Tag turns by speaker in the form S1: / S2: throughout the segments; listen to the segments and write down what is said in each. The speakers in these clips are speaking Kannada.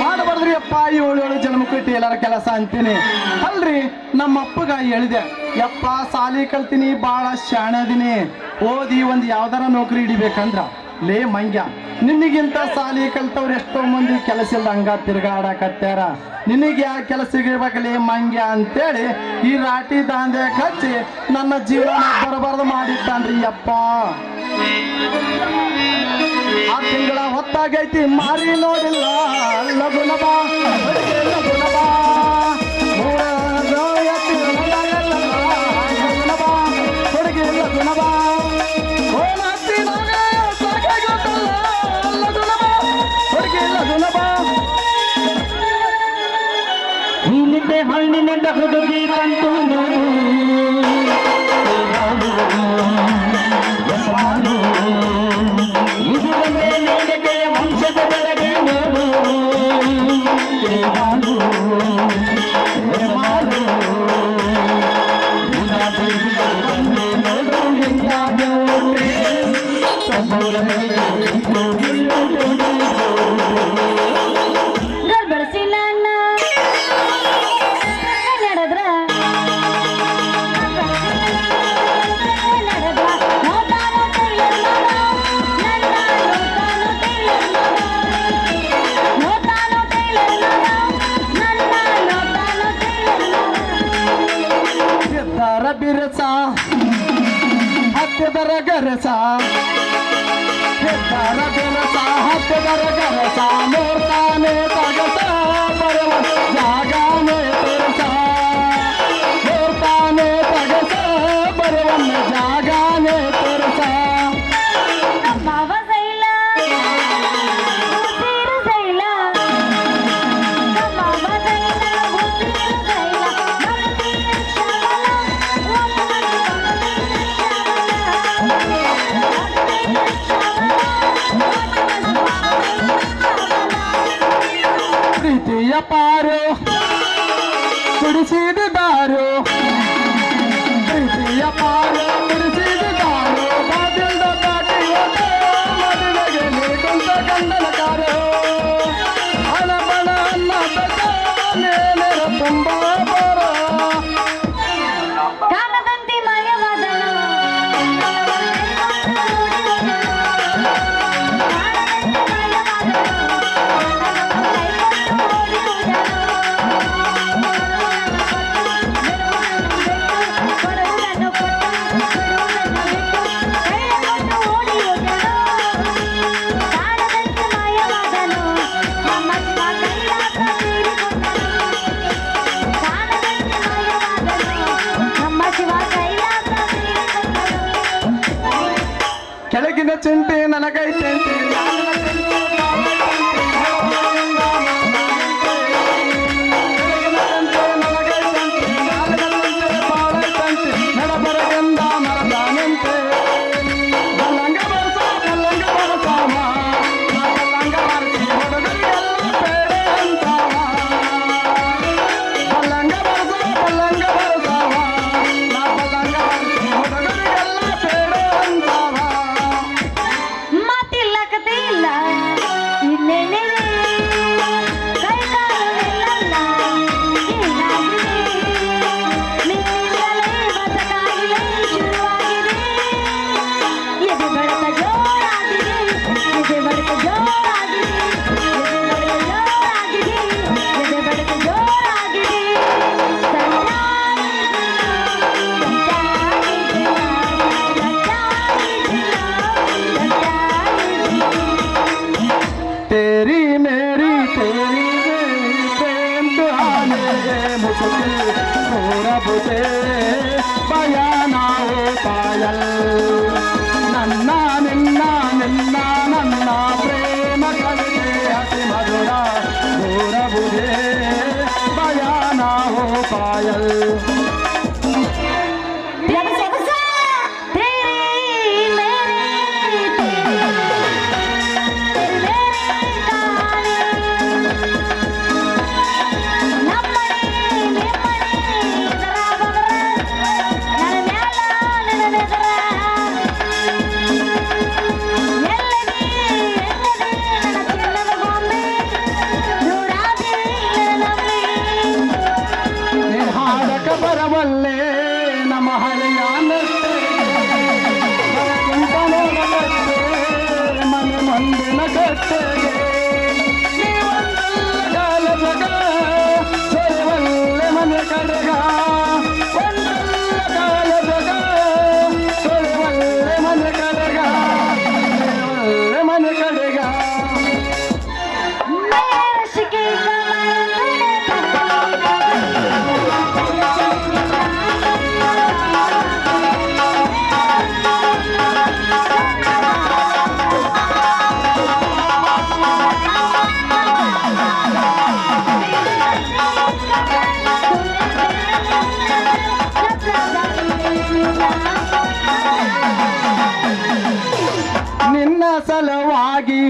S1: ಮಾಡಬಾರ್ದ್ರಿ ಅಪ್ಪ ಏಳು ಏಳು ಜನ್ಮ ಕೊಟ್ಟು ಎಲ್ಲರ ಕೆಲಸ ಅಂತೀನಿ. ಅಲ್ರಿ, ನಮ್ಮ ಅಪ್ಪಗ ಹೇಳಿದೆ, ಯಪ್ಪ, ಸಾಲಿ ಕಲ್ತೀನಿ ಬಾಳ ಶಾಣದಿನಿ. ಓದಿ ಒಂದು ಯಾವ್ದಾರ ನೌಕರಿ ಹಿಡಿಬೇಕಂದ್ರ, ಲೇ ಮಂಗ್ಯ, ನಿನಗಿಂತ ಸಾಲಿ ಕಲ್ತವ್ರು ಎಷ್ಟೋ ಮಂದಿ ಕೆಲಸ ಇಲ್ಲ ಹಂಗ ತಿರ್ಗಾಡಕತ್ತಾರ ನಿನಗೆ ಯಾವ ಕೆಲಸ ಸಿಗಿರ್ಬೇಕಲ್ಲಿ ಮಂಗ್ಯ ಅಂತೇಳಿ ಈ ರಾಟಿ ದಾಂದೆ ಹಚ್ಚಿ ನನ್ನ ಜೀವನ ಬರಬಾರ್ದು ಮಾಡಿತ್ತಾನ್ರಿ ಯಪ್ಪ ಆ ತಿಂಗಳ ಹೊತ್ತಾಗೈತಿ ಮಾರಿ ನೋಡಿಲ್ಲ.
S2: ಲಗುನಬ ಹಣ್ಣಿನಿಂದ ಹುಡುಗಿ
S1: ಕಂಡು ಗರಸ ಹತ್ತಿದರ ಗರಸ ಹೆದ್ದಾರ ಗರಸ ಹತ್ತಿದರ ಗರಸ ನೋಡ್ತಾನೆ ತಗಸ ಬರುವ ಜಾಗ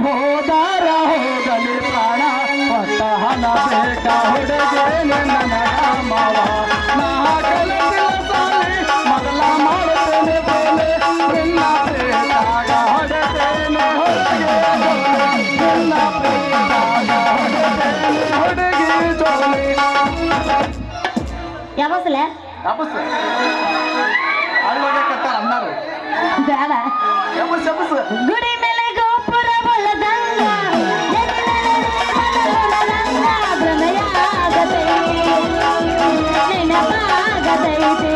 S1: ಹೋದಾರ ಹೋಗಲಿ ಪ್ರಾಣ ಹಣ ಬೇಕ ಹುಡುಗೆ ನನ್ನ ಮಾವ ನಾ ಕಲಿತಿಲ್ಲ ಸಾಲಿ ಮೊದಲ ಮಾಡುತ್ತೇನೆ ಬೋಲೆ. ನಿನ್ನ ಪ್ರೇತಾಗ ಹೊಡೆತೇನೆ ಹೊಡೆಗೆ. ನಿನ್ನ ಪ್ರೇತಾಗ ಹೊಡೆತೇನೆ ಹೊಡೆಗೆ. ಜೋಲಿ
S3: ಯಾವಸಲೆ
S1: ಯಬಸ್ ಅಳ್ಳೋಗೆ ಕತ್ತಾರ ಅನ್ನಾರು
S3: ಬೇಡ
S1: ಯಬಸ್ ಯಬಸ್
S3: ಗುಡಿ ಮೇಲೆ నినపాగదైతే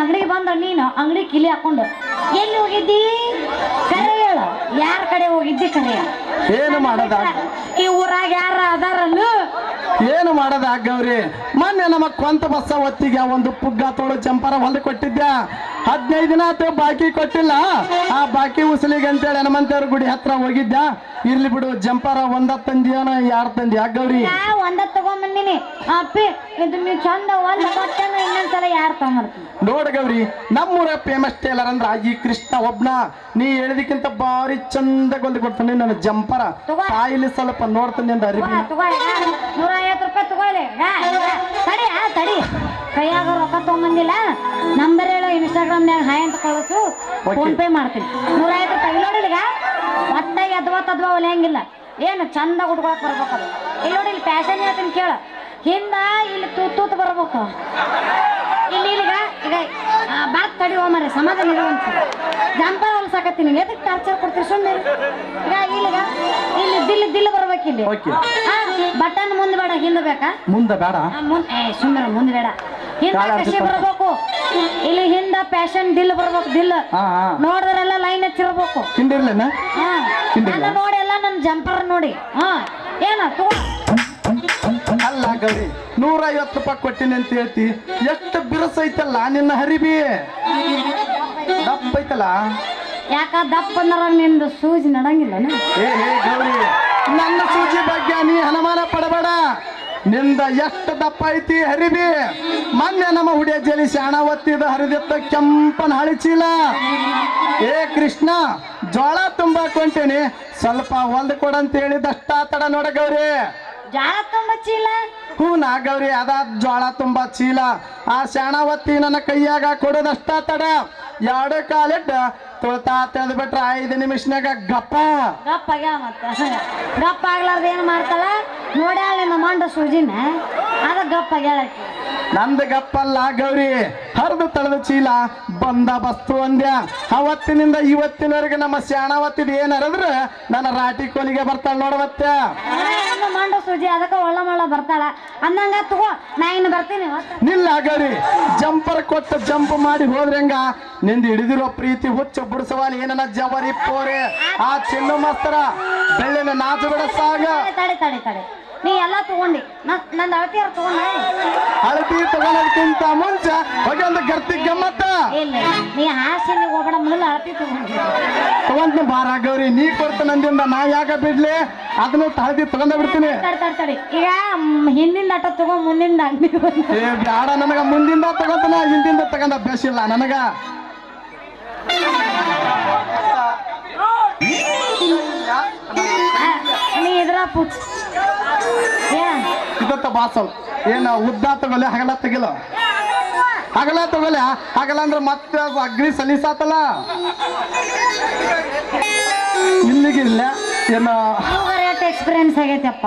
S3: ಅಂಗಡಿಗೆ ಬಂದ ನೀನು ಅಂಗಡಿ ಕಿಲಿ ಹಾಕೊಂಡು ಎಲ್ಲಿ ಹೋಗಿದ್ದಿ? ಕರೆ ಹೇಳು. ಯಾರ ಕಡೆ ಹೋಗಿದ್ದಿ ಕರೆ? ಹೇಳು.
S1: ಏನು ಮಾಡದ?
S3: ಈ ಊರಾಗ ಯಾರ ಅದಾರಲ್ಲ?
S1: ಏನು ಮಾಡದ ಗೌರಿ? ಮೊನ್ನೆ ನಮ್ಮ ಕೊಂತ ಬಸ್ಸ ಹೊತ್ತಿಗೆ ಒಂದು ಪುಗ್ಗ ತೋಳು ಚಂಪರ ಹೊಲ್ದು ಕೊಟ್ಟಿದ್ದೆ. ಹದಿನೈದು ದಿನ ಆತ ಬಾಕಿ ಕೊಟ್ಟಿಲ್ಲ. ಆ ಬಾಕಿ ಉಸಲಿಗೆ ಅಂತೇಳಿ ಹನುಮಂತೇವ್ರ ಗುಡಿ ಹತ್ರ ಹೋಗಿದ್ದ. ಇರ್ಲಿ ಬಿಡು ಜಂಪರ ಒಂದ ತಂದಿಯಾನ ಯಾರು ತಂದಿ?
S3: ಆಗವ್ರಿ ಒಂದ ತಗೊಂಬಂದಿನಿ. ಅಪ್ಪಿ ಇದು ನೀವು ಚಂದ ಒಂದ್ ಕೊಟ್ಟನ ಇನ್ನೊಂದ್ಸಲ ಯಾರು ತಗೊಂಬರ್ತೀನಿ
S1: ನೋಡ ಗೌರಿ ನಮ್ಮೂರ ಫೇಮಸ್ ಟೇಲರ್ ಅಂದ್ರ ಈ ಕೃಷ್ಣ ಒಬ್ನ. ನೀ ಹೇಳಿದಕ್ಕಿಂತ ಬಾರಿ ಚಂದ ಗೊಂದು ಕೊಡ್ತಾನೆ ನನ್ನ ಜಂಪರ.
S3: ಕಾಯಿಲಿ
S1: ತಾಯಿಲಿ ಸ್ವಲ್ಪ ನೋಡ್ತಾನೆ ನಿಂದ ಅರಿವಿ.
S3: ತಡಿ ಹಾ ತಡಿ. ಕೈಯಾಗ ರೊಕ್ಕ ತಗೊಂಬಂದಿಲ್ಲ. ನಂಬರ್ ಹೇಳು ಇನ್ಸ್ಟಾಗ್ರಾಮ್ನ್ಯಾಗ ಹಾಯ್ ಅಂತ ಕಳಿಸು. ಫೋನ್ ಪೇ ಮಾಡ್ತೀನಿ. ನೂರ ಐವತ್ತು ರೂಪಾಯಿ ಒಟ್ಟಾಗ ಎದ್ವ ತದ್ವ ಅದ್ವಾ ತದ್ವಾ ಒಲೆಯಂಗಿಲ್ಲ ಏನು ಚಂದ ಹುಡ್ಕೊಳಕ್ ಬರ್ಬೇಕು ಇಲ್ಲಿ ನೋಡಿ ಇಲ್ಲಿ ಫ್ಯಾಷನ್ ಹೇಳ್ತೀನಿ ಕೇಳು. ಹಿಂದ ಇಲ್ಲಿ ತೂತ್ ತೂತ್ ಬರ್ಬೇಕು. ಇಲ್ಲಿ ಈಗ ಈಗ ಬಾತ್ ತಡಿ ಹೋಮರೆ ಸಮಾಧಾನ ಇರುವಂತ ಜಂಪರ್ ಹೊಲ್ಸಾಕತ್ತೀನಿ ಎದಕ್ಕೆ ಟಾರ್ಚರ್ ಕೊಡ್ತೀವಿ ಸುಮ್ಮನೆ ಈಗ ಇಲ್ಲಿಗ ಇಲ್ಲಿ ದಿಲ್ ದಿಲ್ ಬರ್ಬೇಕು ಇಲ್ಲಿ.
S1: Okay.
S3: ಬಟನ್ ಮುಂದೆ ಬೇಡ ಹಿಂದೆ ಬೇಕಾ?
S1: ಮುಂದೆ ಬೇಡ.
S3: ಮುಂದೆ ಸುಮ್ಮನೆ ಮುಂದೆ ಬೇಡ. ಹಿಂದೆ ಕಸಿ ಬರಬೇಕು. ಇಲ್ಲಿ ಹಿಂದ ಪ್ಯಾಶನ್ ದಿಲ್ ಬರ್ಬೇಕು ದಿಲ್. ನೋಡಿದ್ರೆಲ್ಲ ಲೈನ್ ಹಚ್ಚಿರ್ಬೇಕು.
S1: ಹಿಂದಿಲ್ಲ?
S3: ನೋಡಿ ಎಲ್ಲ ನನ್ನ ಜಂಪರ್ ನೋಡಿ. ಹಾ. ಏನ ತಗೋ.
S1: ಅಲ್ಲ ಗೌರಿ ನೂರ ಐವತ್ತು ರೂಪಾಯಿ ಕೊಟ್ಟಿನಿ ಅಂತ ಹೇಳ್ತಿ. ಎಷ್ಟು ಬಿರುಸೈತಲ್ಲ ನಿನ್ನ ಹರಿಬಿ? ದಪ್ಪ ಐತಲ್ಲ?
S3: ಯಾಕ ದಪ್ಪ ಅಂದ್ರ ನಿಂದು ಸೂಜಿ ನಡಂಗಿಲ್ಲ
S1: ಏ ಹೇ ಗೌರಿ ನನ್ನ ಸೂಜಿ ಬಗ್ಗೆ ನೀ ಅನುಮಾನ ಪಡಬೇಡ. ನಿಂದ ಎಷ್ಟು ದಪ್ಪ ಐತಿ ಹರಿಬಿ? ಮೊನ್ನೆ ನಮ್ಮ ಹುಡಿಯ ಜಲಿ ಶಾಣ ಒತ್ತಿದ ಹರಿದಿತ್ತ ಕೆಂಪನ ಹಳಿಚೀಲ ಏ ಕೃಷ್ಣ ಜೋಳ ತುಂಬಾ ಕೊಂಟೇನಿ. ಸ್ವಲ್ಪ ಹೊಲ್ದು ಕೊಡಂತ ಹೇಳಿದಷ್ಟ ತಡ ನೋಡ ಗೌರಿ.
S3: ಜಾಳ ತುಂಬ ಚೀಲ?
S1: ಹ್ಞೂ ನಾ ಗೌರಿ ಅದ ಜ್ವಾಳ ತುಂಬ ಚೀಲ. ಆ ಶಾಣ ಒತ್ತಿ ನನ್ನ ಕೈಯಾಗ ಕೊಡೋದಷ್ಟ ತಡ. ಎರಡು ಕಾಲಿಟ್ಟ ತೊಳ್ತಾ ತೆಗೆದು ಬಿಟ್ರ ಐದು ನಿಮಿಷನಾಗ ಗಪ್ಪ.
S3: ಗಪ್ಪ ಆಗ್ಯಾವ ಮತ್ತ. ಗಪ್ಪ ಆಗ್ಲಾರ್ದ ಏನ್ ಮಾಡ್ತಾಳ ನೋಡ್ಯಾಳ ನಿಮ್ಮ ಮಂಡ ಸೂಜಿನ? ಅದ ಗಪ್ಪ ಆಗ್ಯಾಳ.
S1: ನಂದು ಗಪ್ಪಲ್ಲ ಗೌರಿ ಹರಿದು ತಳೆದ ಚೀಲ ಬಂದ ಬಸ್ತು ಅಂದ್ಯ ಅವತ್ತಿನಿಂದ ಇವತ್ತಿನವರೆಗೆ ನಮ್ಮ ಶಾಣ ಒತ್ತಿದ ಏನ್ ನನ್ನ ರಾಟಿ ಕೋಲಿಗೆ ಬರ್ತಾಳ ನೋಡವತ್ತ
S3: ಮಂಡ ಸೂಜಿ ಅದಕ್ಕೆ ಒಳ್ಳ ಮಳ್ಳ ಬರ್ತಾಳ. ಅಂದಂಗ ತಗೋ ನಾ ಇನ್ನು ಬರ್ತೀನಿ
S1: ನಿಲ್ಲ ಗೌರಿ ಜಂಪರ್ ಕೊಟ್ಟು ಜಂಪ್ ಮಾಡಿ ಹೋದ್ರಂಗ ನಿಂದ ಹಿಡಿದಿರೋ ಪ್ರೀತಿ ಹುಚ್ಚು ಬುಡ್ಸವಾಲಿ ಏನನ ಜವರಿ ಪೋರೆ. ಆ ಚೆಲ್ಲು ಮಾಸ್ತರ ಬೆಳ್ಳಿನ ನಾಚು ಬಿಡ ಸಾಗ
S3: ತಡೆ ತಡೆ ತಡಿ. ನೀ ಎಲ್ಲ ತಗೊಂಡಿ. ನನ್ನ ನಂದು ಅಳತಿಯಾರ ತಗೊಂಡ?
S1: ಅಳತಿ ತಗೊಳ್ಳೋದಕ್ಕಿಂತ ಮುಂಚೆ ಹೋಗಿ ಒಂದು ಗರ್ತಿ ಗಮ್ಮತ್ತ.
S3: ಇಲ್ಲ ನೀ ಹಾಸಿನ ಹೋಗೋಣ ಮೊದಲು ಅಳತಿ ತಗೊಂಡಿ.
S1: ತಗೊಂತ ಬಾರ ಗೌರಿ. ನೀ ಕೊಡ್ತ ನಂದಿಂದ ನಾ ಯಾಕ ಬಿಡ್ಲಿ? ಅದನ್ನು ಹಳದಿ ತಗೊಂಡ ಬಿಡ್ತೀನಿ.
S3: ತಡಿ ಈಗ ಹಿಂದಿಂದ ಆಟ ತಗೋ ಮುಂದಿಂದ ಅಂಗಡಿ
S1: ಏ ಬ್ಯಾಡ ನನಗ ಮುಂದಿಂದ ತಗೊಂತನ ಹಿಂದಿಂದ ತಗೊಂಡ ಬೇಸಿಲ್ಲ ನನಗ.
S3: ನೀ ಇದ್ರ ಪುಚ್ಚ
S1: ಇದತ್ತ ಬಾಸಲ್ ಏನ ಉದ್ದ ತಗೊಲೆ ಹಗಲ ತೆಗಿಲ? ಹಗಲ ತಗೊಲೆ ಹಗಲ ಅಂದ್ರೆ ಮತ್ತೆ ಅಗ್ನಿ ಸಲೀಸಾತಲ್ಲ? ಇಲ್ಲಿಗಿಲ್ಲ ಏನ?
S3: ಎಕ್ಸ್ಪೀರಿಯನ್ಸ್ ಆಗೈತಪ್ಪ.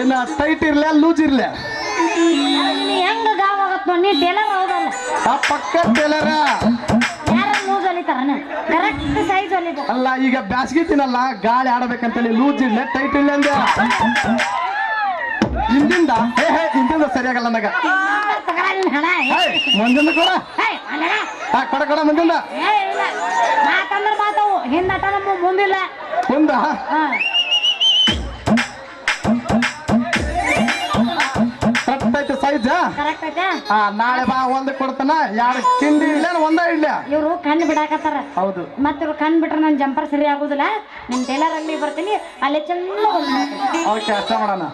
S1: ಏನ ಟೈಟ್ ಇರ್ಲ ಲೂಸ್ ಇರ್ಲ?
S3: ಹೆಂಗ ಗಾವ್ ಆಗತ್ತ ನೋಡಿ ಟೇಲರ್ ಹೌದಲ್ಲ
S1: ಆ ಪಕ್ಕ ಟೇಲರ
S3: ಹೊಲಿತಾರನ ಕರೆಕ್ಟ್ ಸೈಜ್ ಹೊಲಿಬೇಕು
S1: ಅಲ್ಲ ಈಗ ಬ್ಯಾಸ್ಗಿ ತಿನ್ನಲ್ಲ ಗಾಳಿ ಆಡಬೇಕಂತೇಳಿ ಲೂಸ್ ಇಲ್ಲ ಟೈಟ್ ಇಲ್ಲ ಅಂದೆ. ಹಿಂದಿಂದ ಹೇ ಹೇ ಹಿಂದಿಂದ ಸರಿಯಾಗಲ್ಲ
S3: ನಗ. ನಿನ್ ಹಣ
S1: ಮುಂದಿಂದ ಕೊಡ. ಕೊಡ ಕೊಡ ಮುಂದಿಂದ
S3: ಏ, ಇಲ್ಲ. ಮಾತಂದ್ರ ಮಾತವು. ಹಿಂದಟ ನಮ್ಮ ಮುಂದಿಲ್ಲ.
S1: ಮುಂದ?
S3: ಹಾ.
S1: ಕರೆಕ್ಟ್ ಐತೆ
S3: ಕರೆಕ್ಟ್ ಐತೆ.
S1: ಹಾ ನಾಳೆ ಬಾ ಒಂದ್ ಕೊಡ್ತಾನ ಯಾರು ತಿಂಡಿ ಇಲ್ಲ ಒಂದ ಇಲ್ಲ?
S3: ಇವ್ರು ಕಣ್ಣು ಬಿಡಾಕತ್ತಾರ.
S1: ಹೌದು.
S3: ಮತ್ತೆ ಇವ್ರು ಕಣ್ಣು ಬಿಟ್ರೆ ನನ್ನ ಜಂಪರ್ ಸರಿ ಆಗುದಿಲ್ಲ. ನಿಮ್ ಟೇಲರ್ ಅಲ್ಲಿ ಬರ್ತೀನಿ ಅಲ್ಲಿ ಚಂದ
S1: ಓಕೆ ಅಷ್ಟ ಮಾಡೋಣ.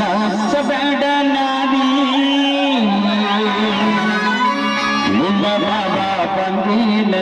S2: ನಾಚಬೇಡ ನಾವಿ ಬಾಬಾ ಬಂದಿಲ್ಲ.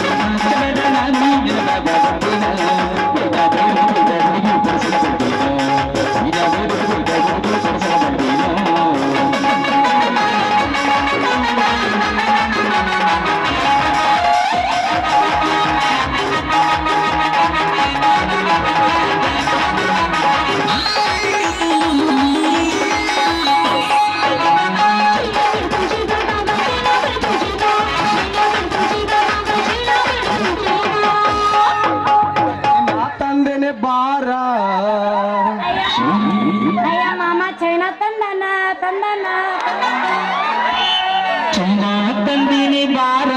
S2: ನಾ
S1: ತಂದನ
S3: ಚೈನಾ ತಂದಿನಿ
S2: ಬಾರ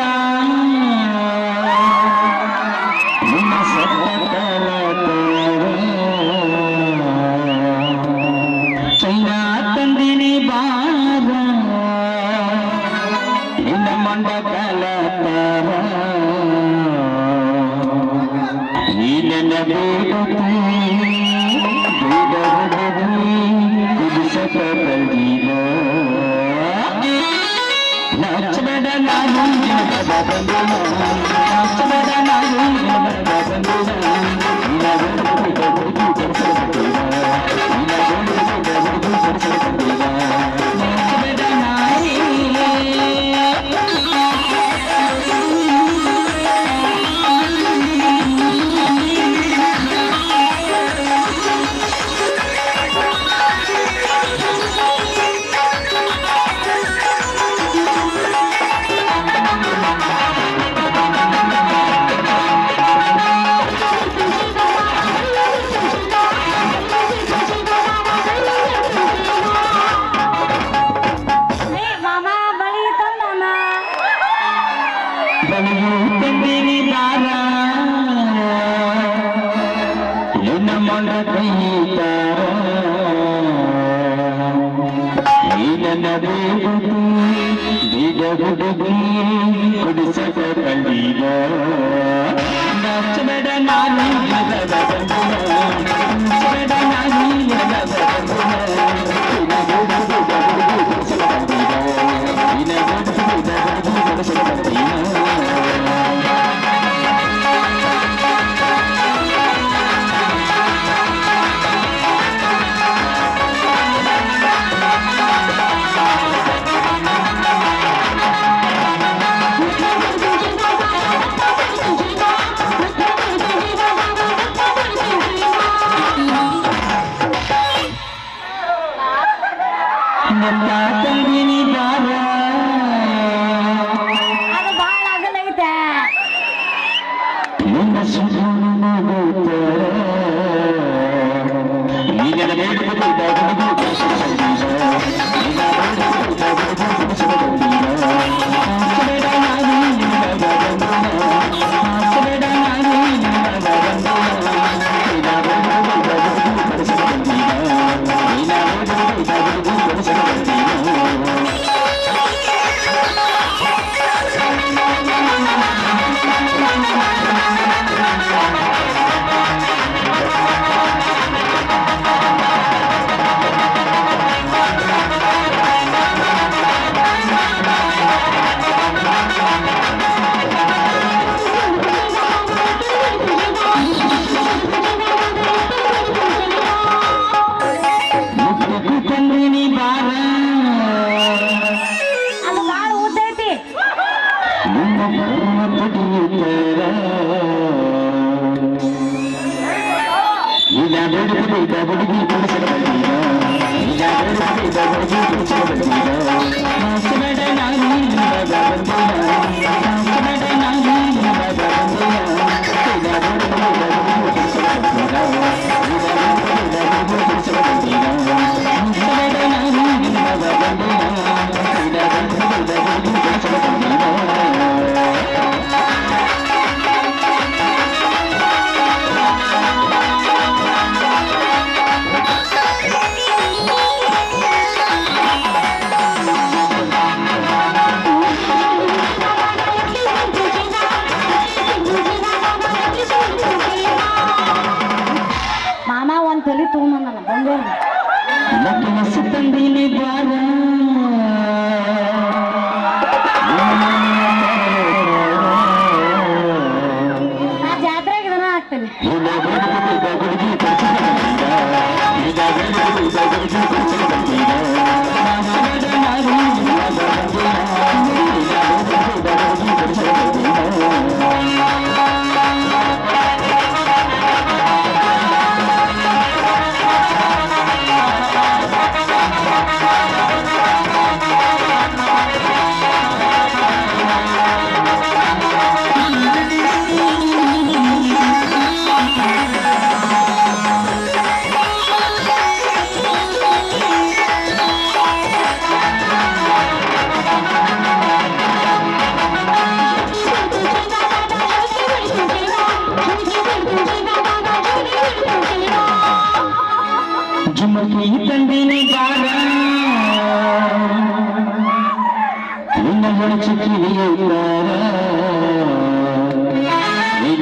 S2: ಬೀಗ ಹುಡುಗಿ ಕುಡಿಸಕ ಕಂಡಿದ ನಾಚಬೇಡ ನಾನು
S3: بابا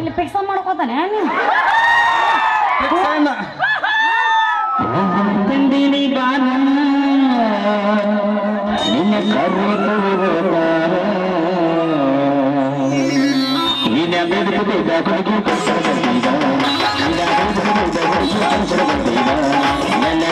S3: ಇಲ್ಲಿ ಫಿಕ್ಸ್ ಮಾಡ್ಕೋತಾನೆ ನೀನು
S2: ತಂದಿನಿ ಬಾನಿನ ನಿನ್ನ ಮೆದುಕು ಬೇಕಾಗಿ ನನ್ನ